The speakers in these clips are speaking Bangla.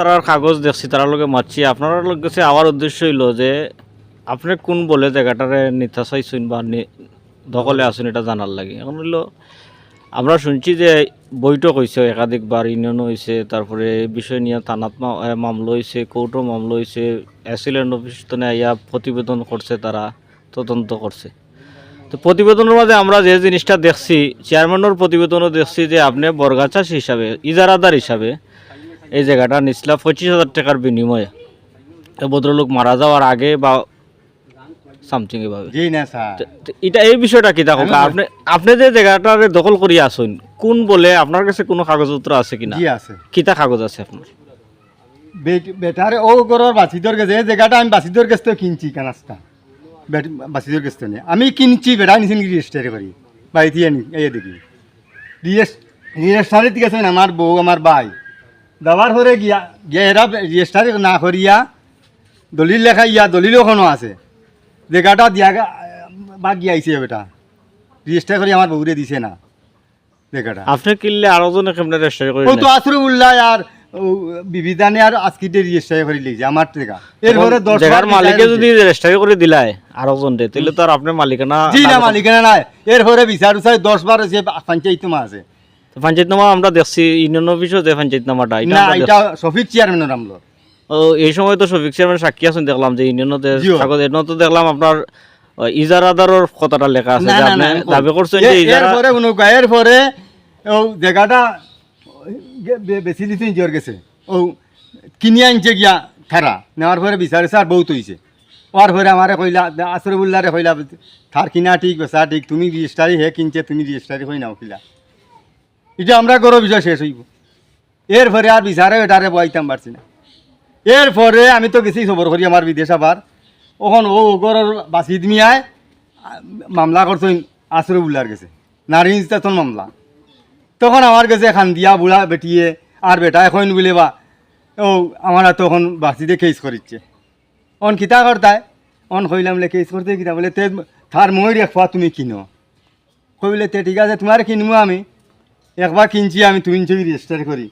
তারার কাগজ দেখছি তার লগে মারছি। আপনার লগে কাছে আমার উদ্দেশ্য হইল যে, আপনি কোন বলে জায়গাটারে নিতা চাইছেন বা দখলে আছেন এটা জানার লাগে। এখন হইল, আমরা শুনছি যে বৈঠক হয়েছে একাধিকবার ইউনিয়ন হয়েছে তারপরে বিষয় নিয়ে থানাত মামলা হয়েছে কোর্টও মামলা হয়েছে অ্যাসিলেন্ট অফিস তো ইয়া প্রতিবেদন করছে তারা, তদন্ত করছে। তো প্রতিবেদনের মাঝে আমরা যে জিনিসটা দেখছি চেয়ারম্যানের প্রতিবেদনও দেখছি যে আপনি বর্গাচাষ হিসাবে, ইজারাদার হিসাবে এই জায়গাটা নিচলা পঁচিশ হাজার টাকার বিনিময়ে। ভদ্রলোক মারা যাওয়ার আগে বা সামথিং এভাবে। এটা এই বিষয়টা কি দেখো আপনি আপনি যে জায়গাটা দখল করি আসুন কোন বলে আপনার কাছে কোনো কাগজপত্র আছে কিনা? আছে। কিতা কাগজ আছে আপনার? বেট- বেটারে ও গরর বাসিদর গেছে এই জায়গাটা আমি বাসিদর গেছ তো কিনছি কানাসটা বেট বাসিদর গেছ তো আমি কিনছি বেটা নিছেন রেজিস্টার করি। বাড়িতে আনি এই দেখি। রেজিস্টারে গেছেন আমার বউ আমার ভাই। দেওয়ার পরে গিয়া গিয়া এরা রেজিস্টার না করিয়া দলিল লেখা ইয়া দলিল ওখানো আছে। জায়গাটা দিয়া বা গিয়াইছে বেটা। রেজিস্টার করি আমার বউরে দিছে না জায়গাটা। আপনি কিনলে আরও জনে কেমনে রেজিস্টার করে ও তো আসরে উল্লাহ আর বিবিধানে আর আজকিতে রেজিস্টার করে লিখছে আমার টাকা এরপরে দশ জায়গার মালিকে যদি রেজিস্টার করে দিলায় আরও জন তাহলে তো আর আপনার মালিকানা জি না মালিকানা নাই। এরপরে বিচার উচার দশ বার হয়েছে পঞ্চায়েত আছে। তো পঞ্চায়েত নামা আমরা দেখছি ইউনিয়ন অফিসও যে পঞ্চায়েত নামাটা এটা না এটা শফিক চেয়ারম্যানের আমলো ও এই সময় তো শফিক চেয়ারম্যান সাক্ষী আছেন দেখলাম যে ইউনিয়নতে এনে তো দেখলাম আপনার কথাটা লেখা আছে আপনি দাবি করছেন যে ইজারা কোনো ও জায়গাটা বেশি দিতে জোর গেছে। ও আনছে গিয়া খারা। নেওয়ার পরে বিচার বহুত হয়েছে ওর পরে আমারে কইলা আসরে উল্লারে কইলা থার কিনা ঠিক বেচা ঠিক তুমি রেজিস্টারি হে কিনছে তুমি রেজিস্টারি হই নাও কিলা। এটা আমরা গরো বিষয় শেষ হইব। এরপরে আর বিচারে এটারে বইতাম পারছি না। এরপরে আমি তো গেছি খবর করি আমার বিদেশ আবার। ওখন ও গরর বাসিদ মিয়ায় মামলা করছেন, আসরে উল্লার গেছে। নারী নির্যাতন মামলা। তখন আমার কাছে খান দিয়া বুড়া বেটিয়ে, আর বেটা এখন বলে বা, ও আমার তখন বাসিতে কেস করিচ্ছে। অন কিতা করতায় অন কইলাম বলে কেস করতে কিতা? বলে তে, থার মই রেখবা তুমি কিনো। কইলে তে, ঠিক আছে, তোমার কিনবো আমি। একবার কিনছি, আমি তুমি ছবি রেজিস্টার করি।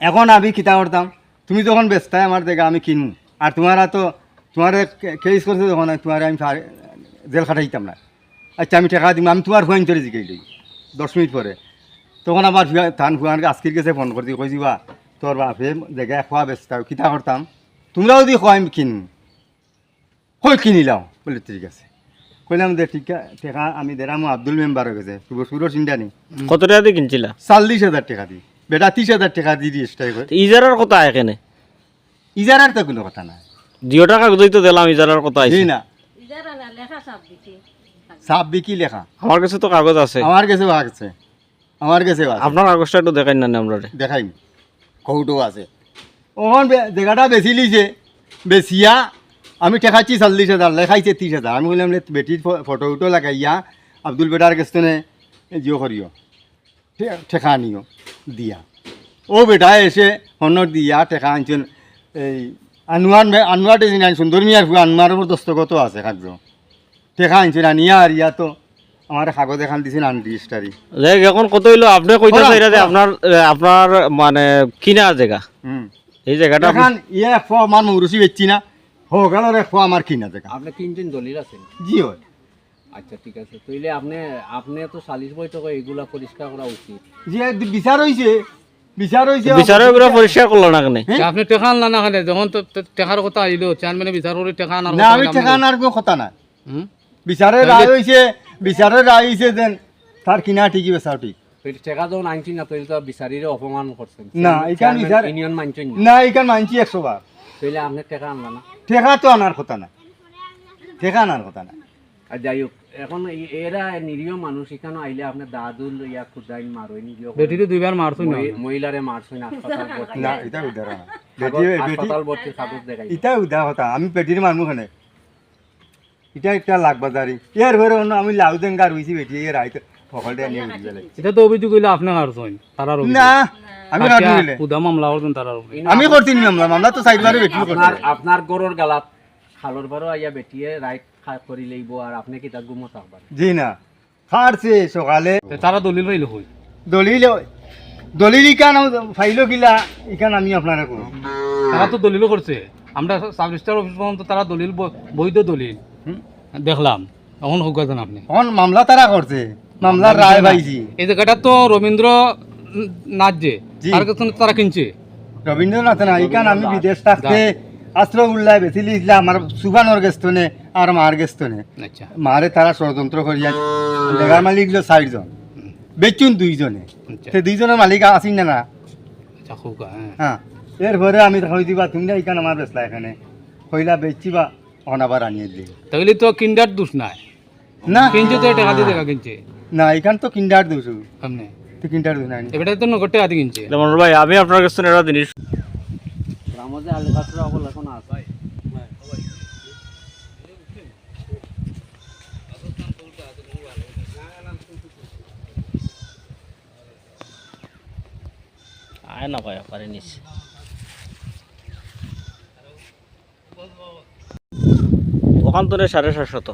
এখন আমি কিতা করতাম, তুমি যখন ব্যস্তায় আমার দেখা আমি কিনবো আর তোমার তো তোমার কেস করছে তখন, তোমার আমি জেল খাটাইতাম না। আচ্ছা আমি টাকা দিব আমি তোমার হুয়াইন চলে জিগাই দিই দশ মিনিট পরে। তখন আবার ধান ফুয়ান আজকের কাছে ফোন করতে কইছি বা, তোর বাপে জায়গায় খোয়া ব্যস্ত কিতা করতাম? তোমরাও যদি খোয়া আমি কিন কই কিনিলাম? বলে, ঠিক আছে। কইলাম দে ঠিক আছে টাকা আমি দেরাম আব্দুল মেম্বার গেছে সুরজ চিন্তা নেই কত টাকা দিয়ে কিনছিলা? চল্লিশ হাজার টাকা দি। বেটা ত্রিশ হাজার টাকা দি রেজিস্টার ইজারার কথা এখানে ইজারার তো কোনো কথা নাই। দুইটা কাগজই তো দিলাম ইজারার কথা জি আইছে। না ইজারা না লেখা সব দিছি সাপ বিকি লেখা। আমার কাছে তো কাগজ আছে। আমার কাছেও আছে। আমার কাছেও আছে। আপনার কাগজটা একটু দেখাই না আমরা দেখাই। কৌটো আছে। ওখান বে- জায়গাটা বেশি লিছে। বেশিয়া আমি ঠেকাচ্ছি চল্লিশ হাজার লেখাইছে ত্রিশ হাজার আমি বললাম বেটির ফ- ফটো উটো লাগাইয়া আব্দুল বেটার কাছে জিও করিও টেকা আনিও দিয়া। ও বেটা এসে হনর দিয়া ঠেকা আনছেন এই আনোয়ার আনোয়ার টেজিন আন সুন্দর মিয়ার আনোয়ার উপর দস্তগত আছে কার্য টেকা আনছেন আনিয়া আর ইয়া তো। আমার কাগজ এখান দিছেন আন রেজিস্টারি যাই এখন কত হইল? আপনি কইতে ওরা- চাইরা যে আপনার আপনার মানে কিনা জায়গা হুম এই জায়গাটা এখন ইয়ে ফোয়া আমার মৌরুষি বেচছি না। হোক আর এক ফোয়া আমার কিনা দেখা আপনি কিনছেন দলিল আছেন? জি হয়। আচ্ছা ঠিক আছে। তাইলে আপনি আপনি তো সালিশ বৈঠকে এগুলা পরিষ্কার করা উচিত। যে বিচার হয়েছে বিচার হয়েছে বিচারের উপরে পরিষ্কার করল না কেন? হ্যাঁ? আপনি টেকা আনলা না খানে যখন তো তো টেকার কথা আইলো চেয়ারম্যানে বিচার করে টেকা আনার না আমি বললাম ঠেকা কোনো কথা না বিচারের রায় হয়েছে বিচারের রায় হয়েছে দেন তার কিনা ঠিকই বেচাও ঠিক তাইলে যখন আনছি না তাইলে তো বিচারিরে অপমান করছেন। না, এখান বিচার- ইউনিয়ন মানছেন না। না এখান মানছি একশো বার। তাইলে আপনি টাকা আনলা না? ঠেকা তো আনার কথা না। ঠেকা আনার কথা না। আর যাই হোক এখন এরা নিরীহ মানুষ এখানে আইলে আপনি দাদুল ইয়া খুদাইন মারোইন বেটিরে দুইবার মারছুন না? মহিলারে মারছেন হাসপাতাল ভর্তি। না এটা উদার না বেটি বেটি হাসপাতাল কাগজ দেখাই এটা উদা কথা আমি পেটির মানুষ খানে এটা একটা লাখ বাজারি ইয়ার ঘরে অন্য আমি লাউ দেঙ্গা রুইছি বেটি এর রাইতে সকলটা নিয়ে উঠি গেলে। এটা তো অভিযোগ হইল আপনি মারছুন তারার অভিযোগ। না আমি মামলা আমি করছি মামলা মামলা তো সাইডবারে বেটি করছি। আপনার আপনার গালাত খালর বারো আইয়া বেটিয়ে রাইট খা করি লইব আর আপনি কি তার গুমো থাকবার জি না খাড়ছে সকালে। তারা দলিল হই দলিল দলিল ইকান ফাইল কিলা ইকান আমি আপনারা করব তারা তো দলিলও করছে। আমরা সাব রেজিস্ট্রার অফিস পর্যন্ত তারা দলিল বৈধ দলিল। দেখলাম। এখন হোক আপনি। এখন মামলা তারা করছে। মামলার রায় পাইছি। এই জায়গাটা তো রবীন্দ্র নাথ যে। জি। তার তারা কিনছে। রবীন্দ্রনাথ না ইকান আমি বিদেশ থাকতে আশ্র উল্লায় বেশি লিখলে আমার সুফানোর গেস্তনে আর মার গেস্তনে। আচ্ছা। মারে তারা ষড়যন্ত্র করিয়া লেগার মালিক বেচুন দুইজনে। আচ্ছা। সে দুইজনের মালিক আসিন না না। আচ্ছা হ্যাঁ। হ্যাঁ। এরপরে আমি দিবা তুমি না ইকান আমার বেসলা এখানে। কইলা বেচছিবা অন আবার আনিয়ে দিলি তাহলে তো কিন্ডার দোষ নাই। না। কিনছে তো টাকা দিয়ে দেখা কিনছে। না এখান তো কিন্ডার সামনে। আমি আপনার কাছে জিনিস সকল এখন আছে। আয় না পায় পারে নিস। ওখান তো সাড়ে সাতশত